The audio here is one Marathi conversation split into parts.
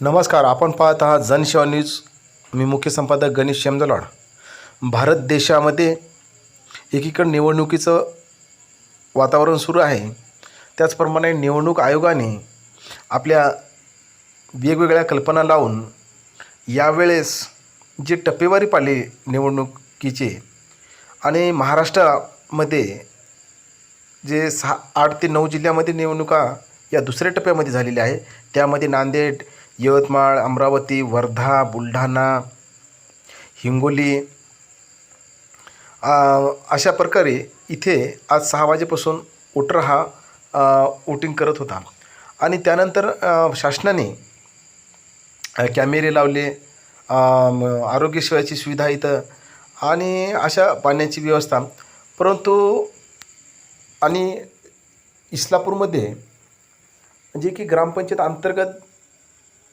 नमस्कार आपण पाहत आहात जनसेवा न्यूज. मी मुख्य संपादक गणेश शेमदलाड भारत देशामध्ये एकीकडे निवडणुकीचं वातावरण सुरू आहे. त्याचप्रमाणे निवडणूक आयोगाने आपल्या वेगवेगळ्या कल्पना लावून यावेळेस जे टप्पेवारी पाडली निवडणुकीचे आणि महाराष्ट्रामध्ये जे सहा आठ ते नऊ जिल्ह्यामध्ये निवडणुका या दुसऱ्या टप्प्यामध्ये झालेल्या आहे त्यामध्ये नांदेड यवतमाळ अमरावती वर्धा बुलढाणा हिंगोली अशा प्रकारे इथे आज सहा वाजेपासून वोटर हा वोटिंग करत होता. आणि त्यानंतर शासनाने कॅमेरे लावले आरोग्यसेवाची सुविधा इथं आणि अशा पाण्याची व्यवस्था. परंतु आणि इस्लापूरमध्ये जे की ग्रामपंचायत अंतर्गत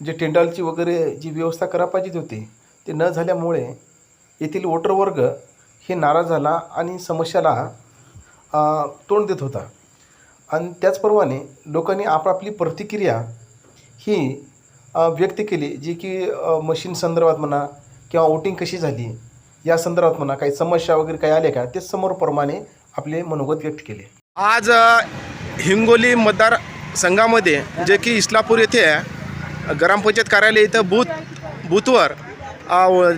जे टेंडरची वगैरे जी व्यवस्था करा पाहिजे होती ते न झाल्यामुळे येथील वोटरवर्ग हे नाराज झाला आणि समस्याला तोंड देत होता. आणि त्याचप्रमाणे लोकांनी आपापली प्रतिक्रिया ही व्यक्त केली जी की मशीन संदर्भात म्हणा किंवा वोटिंग कशी झाली या संदर्भात म्हणा काही समस्या वगैरे काही आल्या का ते समोरप्रमाणे आपले मनोगत व्यक्त केले. आज हिंगोली मतदार संघामध्ये जे की इस्लापूर येथे ग्रामपंचायत कार्यालय इथं बूथ बूथवर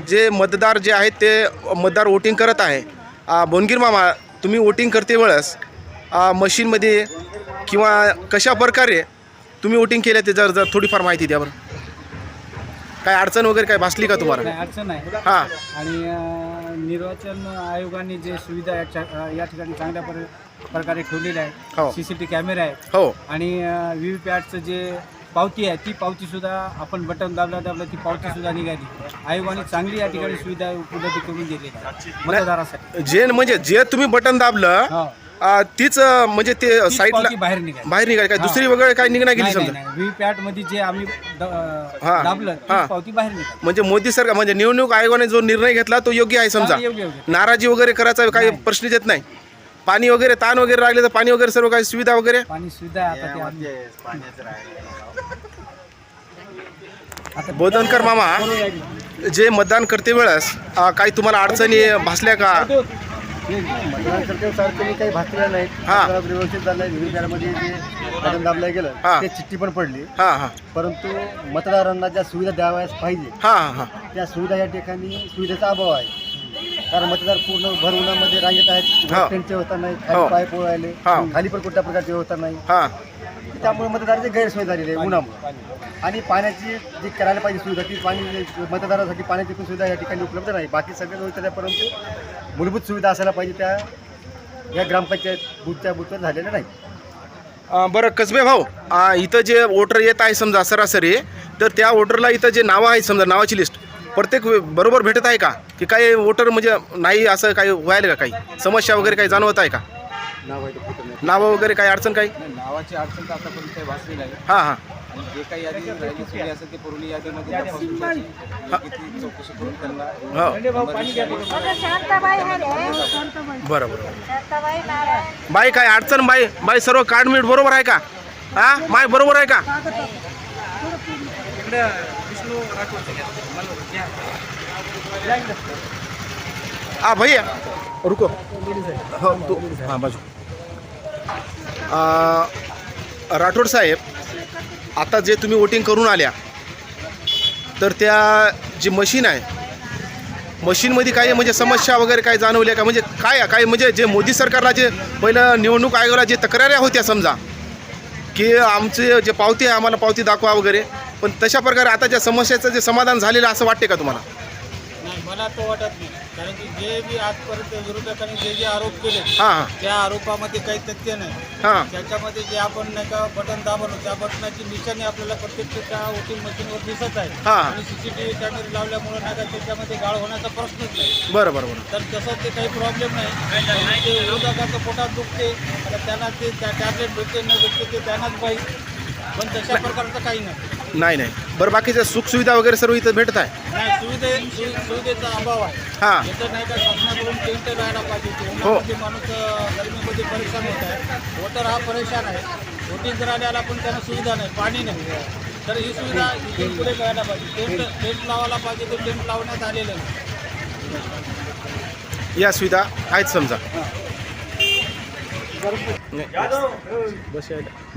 जे मतदार जे आहेत ते मतदार वोटिंग करत आहे. बोनगीर मामा तुम्ही वोटिंग करते वेळेस मशीनमध्ये किंवा कशा प्रकारे तुम्ही वोटिंग केलं ते जर जर थोडीफार माहिती द्या बरं. काय अडचण वगैरे काय भासली का तुम्हाला? अडचण आहे हां. आणि निर्वाचन आयोगाने जे सुविधा या या ठिकाणी चांगल्या पर- प्रकारे ठेवलेल्या हो. आहेत सी सी टी कॅमेरे आहेत. हो. आणि व्ही व्ही पॅटचं जे पावती आहे ती पावती सुद्धा आपण बटन दाबल्या दाबल्या ती पावती सुद्धा निघाली. आयोगाने चांगली या ठिकाणी सुविधा उपलब्ध करून आहे. मतदारासाठी. जे म्हणजे जे तुम्ही बटन दाबलं हो. तीच अ, म्हणजे ते तीच साईडला पावती बाहेर निघाली. बाहेर निघाली काय. दुसरी वगैरे काय निघणार गेली नाही नाही समजा? व्ही पॅटमध्ये जे आम्ही द- अं, हा. दाबलं हा. ती पावती बाहेर निघाली. म्हणजे मोदी सरकार म्हणजे निवडणूक आयोगाने जो निर्णय घेतला तो योग्य आहे समजा. हा, योग्य योग्य. नाराजी वगैरे करायचा काही नाही. प्रश्नच येत नाही. पाणी वगैरे ताण वगैरे लागले तर पाणी वगैरे सर्व काही सुविधा वगैरे? पाणी सुविधा आहे आता ते आम्ही- आता बोधनकर मामा जे मतदान करते वेळेस अ, काही तुम्हाला अडचणी भासल्या का? मतदान करते सारखे काही भासलेलं नाही हा. व्यवस्थित जे बटन दाबलं गेलं हा. ते चिठ्ठी पण पडली हां हां. परंतु मतदारांना ज्या सुविधा द्याव्यास पाहिजे हां हां. त्या सुविधा या ठिकाणी सुविधेचा अभाव आहे. कारण मतदार पूर्ण भर उन्हामध्ये रांगेत आहेत. हा. टेंटची व्यवस्था नाही हो. खाली पाय पोळायले. हा. खाली पण कुठल्या प्रकारची व्यवस्था नाही. हां. त्यामुळे मतदाराची गैरसोय झालेली आहे उन्हामुळे. आणि पाण्याची जी करायला पाहिजे सुविधा ती पाणी मतदारासाठी पाण्याची पण सुविधा या ठिकाणी उपलब्ध नाही. बाकी सगळ्या व्यवस्था आहे, परंतु मूलभूत सुविधा असायला पाहिजे त्या या ग्रामपंचायत बूथच्या बूथवर झालेल्या नाही अ, बरं कसबे भाऊ अ, इथं जे वोटर येत आहे समजा सरासरी तर त्या वोटरला इथं जे नावं आहेत समजा नावाची लिस्ट प्रत्येक वे- बरोबर भेटत आहे का? की काही वोटर म्हणजे नाही असं काही व्हायला का काही? समस्या वगैरे काही जाणवत आहे का? नाव आहे ते कुठं नाही. नावं वगैरे काही अडचण काही? नावाची अडचण तर आतापर्यंत काही भासली नाही. हां हां. आणि जे काही यादी राहिली सुविधा असेल ते पुरवली यादीमध्ये तपासून चौकशी करून त्यांना हो. शांताबाई आहे. रे शांताबाई बरं बरं शांताबाई नारायण. बाई काय अडचण बाई? बाई सर्व कार्ड मीट बरोबर आहे का? हा? माय बरोबर आहे का? हा भैया. रुको. हो तू हां बाजू. राठोड साहेब आता जे तुम्ही वोटिंग करून आल्या तर त्या जी मशीन आहे मशीनमध्ये काही म्हणजे समस्या वगैरे काही जाणवल्या का? म्हणजे काय काय म्हणजे जे मोदी सरकारला जे पहिलं निवडणूक आयोगाला जे तक्राऱ्या होत्या समजा की आमचे जे पावती आहे आम्हाला पावती दाखवा वगैरे पण तशा प्रकारे आता ज्या समस्याचं जे समाधान झालेलं असं वाटते का तुम्हाला? नाही मला तो वाटत नाही. कारण की जे बी आजपर्यंत विरोधकांनी जे जे आरोप केले हां. हां त्या आरोपामध्ये काही तथ्य नाही. हां. त्याच्यामध्ये जे आपण नाही का बटन दाबलो त्या बटनाची निशाणी आपल्याला प्रत्यक्ष त्या वोटिंग मशीनवर दिसत आहे. हां. आणि सीसीटीव्ही कॅमेरे लावल्यामुळे नाही का त्याच्यामध्ये गाळ होण्याचा प्रश्नच नाही. बरं बरं बरं. तर तसं ते काही प्रॉब्लेम नाही. ते विरोधकाचं पोटात दुखते त्यांना ते त्या टॅबलेट भेटते न भेटते ते त्यांनाच पाहिजे पण तशा प्रकारचं काही नाही. नाही नाही. बरं बाकीच्या सुखसुविधा वगैरे सर्व इथं भेटत आहे? नाही सुविधे सु- सुविधेचा अभाव आहे. हां. याचं नाही का शासनाकडून टेंट राहायला पाहिजे. ते हो. उन्हामध्ये माणूस अं, गरमीमध्ये परेशान होत आहे. वोटर हा परेशान आहे. वोटिंग करायला पण त्यांना सुविधा नाही पाणी नाही. तर ही सुविधा इथून पुढे पाहिजे. टेंट टेंट लावायला पाहिजे ते टेंट लावण्यात आलेलं आहे या सुविधा आहेत समजा. बस यायला.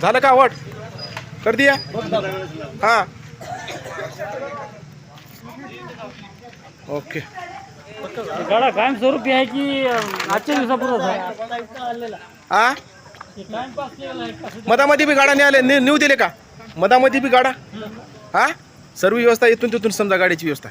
झालं का आवड कर दिया. हां. ओके. गाडा कायमस्वरूपी आहे की आजच्या दिवसापूर्वच आहे? आहे मधामध्ये बी गाडा नाही आले नेऊ दिले का? मधामध्ये बी गाडा? हा? सर्व व्यवस्था इथून तिथून समजा गाडीची व्यवस्था.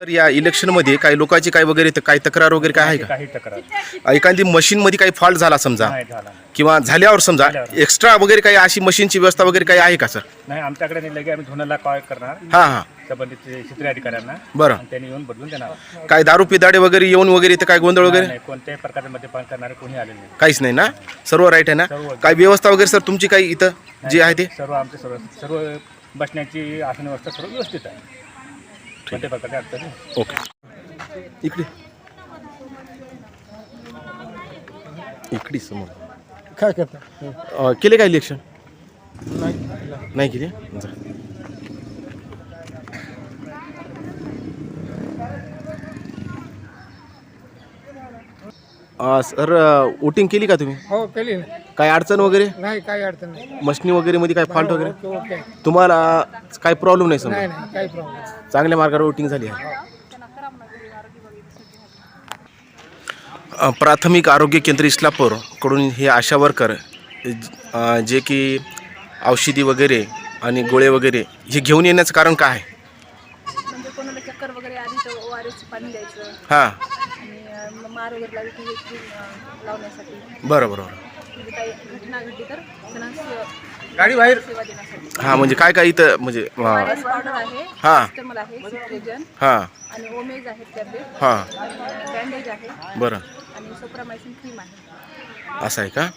तर या इलेक्शनमध्ये काही लोकांची काय वगैरे काही तक्रार वगैरे काय आहे का? काही तक्रार. एखादी मशीनमध्ये काही फॉल्ट झाला समजा नाही झाला किंवा झाल्यावर समजा एक्स्ट्रा वगैरे काही अशी मशीनची व्यवस्था वगैरे काही आहे का सर? नाही आमच्याकडे नाही लगे आम्ही धोनाला कॉल करणार. हां हां. संबंधित क्षेत्रीय अधिकाऱ्यांना. बरं. आणि त्यांनी येऊन बदलून देणार. काय दारू पिदाडे वगैरे येऊन वगैरे इथं काय गोंधळ वगैरे? नाही कोणत्याही प्रकारचे मद्यपान करणारे कोणी आले नाही. काहीच नाही ना? सर्व राईट आहे ना. काय व्यवस्था वगैरे सर तुमची काही इथं जे आहे ते? सर्व आमचे सर्व सर्व बसण्याची आसन व्यवस्था सर्व व्यवस्थित आहे कोणत्या प्रकारचे अडचण नाही ओके. इकडे. इकडे समोर. काय करता? अं, केले का इलेक्शन नाही केले? जा. अं, सर वोटिंग केली का तुम्ही? हो केली ना. काय अडचण वगैरे? नाही काही अडचण नाही. मशनी वगैरे मध्ये काय फॉल्ट वगैरे? Okay okay. तुम्हाला काय प्रॉब्लेम नाही समजा? नाही नाही काही प्रॉब्लेम नाही. चांगल्या मार्गावर वोटिंग झाली आहे. अ, प्राथमिक आरोग्य केंद्र इस्लापूरकडून हे आशा वर्कर अ, जे की औषधी वगैरे आणि गोळे वगैरे हे घेऊन येण्याचं कारण काय? आहे म्हणजे कोणाला चक्कर वगैरे आली तर ओ आर एसचं पाणी द्यायचं. हां. मग मार वगैरे लागली की हे क्रीम अं, लावण्यासाठी. बरं बरोबर म्हणजे काही घटना घडली तर त्यांना से- गाडी बाहेर. सेवा देण्यासाठी. हां म्हणजे काय काय इथं म्हणजे पावडर आहे हां. सिस्टमल आहे सिट्रोजन हां. आणि ओमेज आहेत टॅबलेट हां. आणि बँडेज आहे. बरं. आणि सोप्रामायसिन क्रीम आहे. असं आहे का?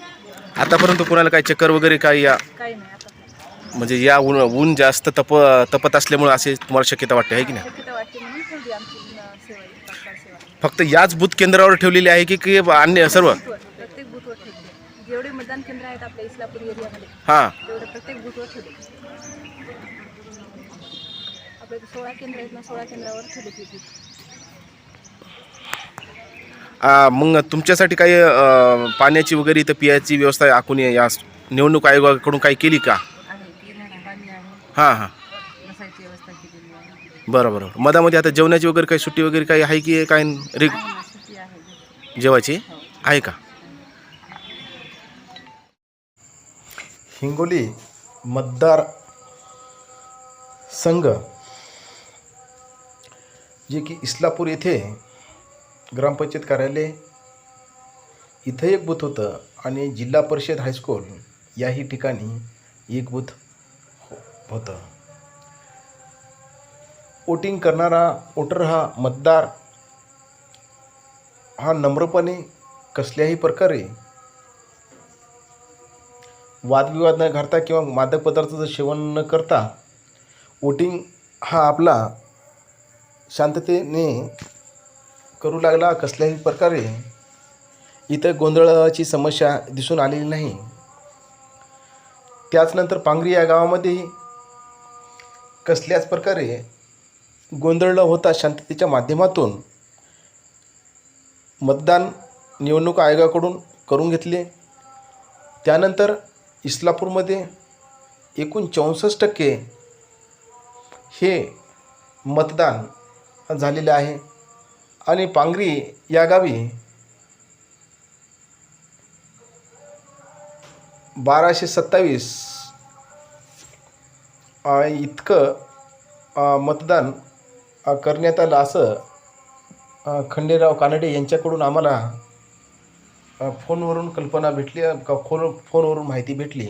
आतापर्यंत कुणाला काही चक्कर वगैरे काही या काही नाही आता म्हणजे या ऊन ऊन जास्त तप तपत असल्यामुळे असे तुम्हाला शक्यता वाटते आहे की नाही? शक्यता वाटते म्हणून ठेवली आमची अं, सेवा ही, तात्काळ सेवा फक्त याच बूथ केंद्रावर ठेवलेली आहे की की अन्य सर्व? प्रत्येक बूथवर ठेवली. जेवढे मतदान केंद्र आहेत आपल्या इस्लापूर एरियामध्ये हां. तेवढं प्रत्येक बूथवर ठेवले. आपल्या इथे सोळा केंद्र आहेत ना सोळा केंद्रावर ठेवले ते बूथ. आ, मग तुमच्यासाठी काही अ, पाण्याची वगैरे इथं पियाची व्यवस्था आखून या निवडणूक आयोगाकडून काही केली का? आहे आहे. हां हां बसायची व्यवस्था केलेली आहे बरं बरं मधामध्ये आता जेवणाची वगैरे काही सुट्टी वगैरे काही आहे की काय रे ना, सुट्टी आहे. जेवायची? आहे का? हिंगोली मतदार संघ जे की इस्लापूर येथे ग्रामपंचायत कार्यालय इथं एक बूथ होतं आणि जिल्हा परिषद हायस्कूल याही ठिकाणी एक बूथ हो- होतं. वोटिंग करणारा वोटर हा मतदार हा नम्रपणे कसल्याही प्रकारे वादविवाद न घालता किंवा मादक पदार्थाचं सेवन न करता वोटिंग हा आपला शांततेने करू लागला कसल्याही प्रकारे इथं गोंधळाची समस्या दिसून आलेली नाही. त्याचनंतर पांगरी या गावामध्ये कसल्याच प्रकारे गोंधळ न होता शांततेच्या माध्यमातून. मतदान निवडणूक आयोगाकडून करून घेतले. त्यानंतर इस्लापूरमध्ये एकूण चौसष्ट टक्के हे मतदान झालेले आहे. आणि पांगरी या गावी बाराशे सत्तावीस इतकं मतदान करण्यात आलं असं खंडेराव कानडे यांच्याकडून आम्हाला फोनवरून कल्पना भेटली का फोन फोनवरून माहिती भेटली.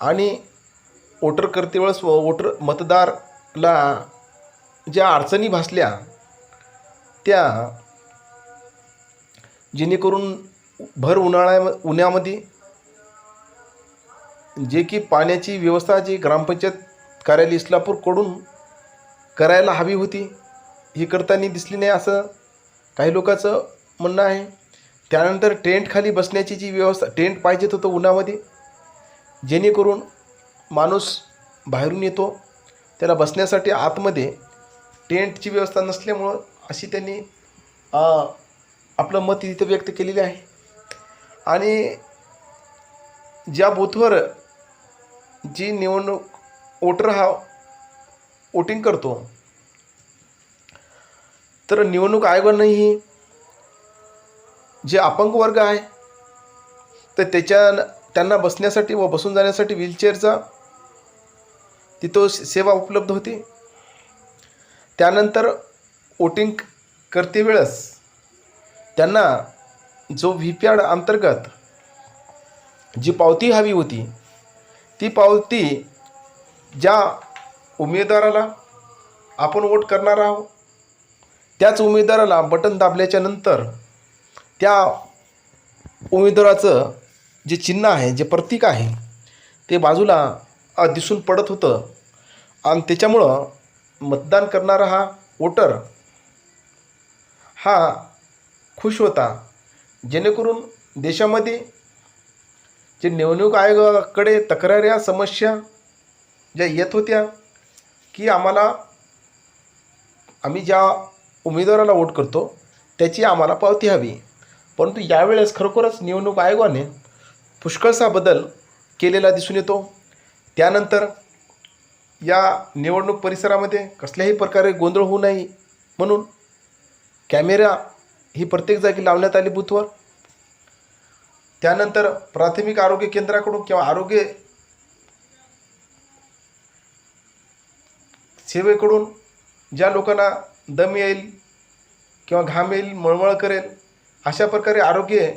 आणि वोटर करते वेळेस वोटर मतदारला ज्या अडचणी भासल्या त्या जेणेकरून भर उन्हाळ्या उन्हामध्ये जे की पाण्याची व्यवस्था जी ग्रामपंचायत कार्यालय इस्लापूरकडून करायला हवी होती. ही करताना दिसली नाही असं काही लोकांचं म्हणणं आहे. त्यानंतर टेंटखाली बसण्याची जी व्यवस्था टेंट पाहिजेत होतं उन्हामध्ये जेणेकरून माणूस बाहेरून येतो. त्याला बसण्यासाठी आतमध्ये टेंटची व्यवस्था नसल्यामुळं अशी त्यांनी आपलं मत तिथं व्यक्त केलेले आहे. आणि ज्या बूथवर जी निवडणूक वोटर हा वोटिंग करतो. तर निवडणूक आयोगानंही जे अपंग वर्ग आहे तर त्याच्या त्यांना बसण्यासाठी व बसून जाण्यासाठी व्हीलचेअरचा तिथं सेवा उपलब्ध होती. त्यानंतर वोटिंग करते वेळेस त्यांना जो व्ही पी आर अंतर्गत जी पावती हवी होती ती पावती ज्या उमेदवाराला आपण वोट करणार आहोत. त्याच उमेदवाराला बटन दाबल्याच्या नंतर त्या उमेदवाराचं जे चिन्ह आहे जे प्रतीक आहे ते बाजूला दिसून पडत होतं. आणि त्याच्यामुळं मतदान करणारा हा वोटर हा खुश होता. जेणेकरून देशामध्ये जे निवडणूक आयोगाकडे तक्राऱ्या समस्या ज्या येत होत्या की आम्हाला आम्ही ज्या उमेदवाराला वोट करतो त्याची आम्हाला पावती हवी. परंतु यावेळेस खरोखरच निवडणूक आयोगाने पुष्कळसा बदल केलेला दिसून येतो. त्यानंतर या निवडणूक परिसरामध्ये कसल्याही प्रकारे गोंधळ होऊ नये म्हणून कॅमेरा ही प्रत्येक जागी लावण्यात आली बूथवर त्यानंतर प्राथमिक आरोग्य केंद्राकडून किंवा आरोग्य सेवेकडून ज्या लोकांना दम येईल किंवा घाम येईल मळमळ करेल अशा प्रकारे आरोग्य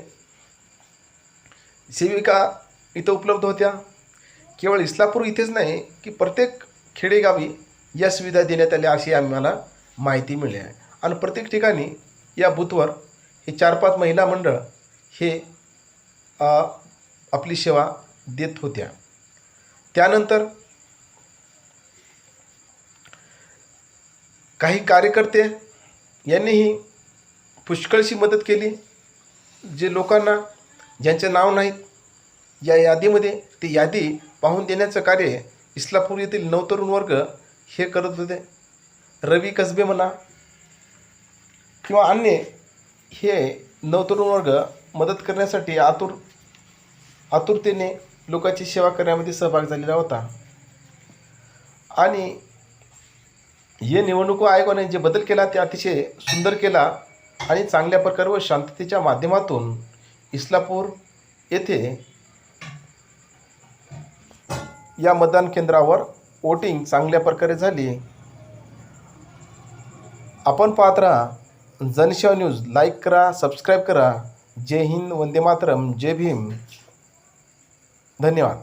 सेविका इथं उपलब्ध होत्या. केवळ इस्लापूर इथेच नाही की प्रत्येक खेडेगावी या सुविधा देण्यात आल्या अशी आम्हाला माहिती मिळली आहे. आणि प्रत्येक ठिकाणी या बूथवर हे चार पाच महिला मंडळ हे आपली सेवा देत होत्या. त्यानंतर काही कार्यकर्ते यांनीही पुष्कळशी मदत केली. जे लोकांना ज्यांचे नाव नाहीत या यादीमध्ये ती यादी पाहून देण्याचं कार्य इस्लापूर येथील नवतरुण वर्ग हे करत होते. रवी कसबे म्हणा किंवा अन्य हे नवतरुण वर्ग मदत करण्यासाठी आतुर आतुरतेने लोकांची सेवा करण्यामध्ये सहभाग झालेला होता. आणि हे निवडणूक आयोगाने जे बदल केला ते अतिशय सुंदर केला आणि चांगल्या प्रकारे व शांततेच्या माध्यमातून इस्लापूर येथे या मतदान केंद्रावर वोटिंग चांगल्या प्रकारे झाली. आपण पाहत राहा. जनसेवा न्यूज. लाईक करा सबस्क्राईब करा. जय हिंद वंदे मातरम जय भीम. धन्यवाद.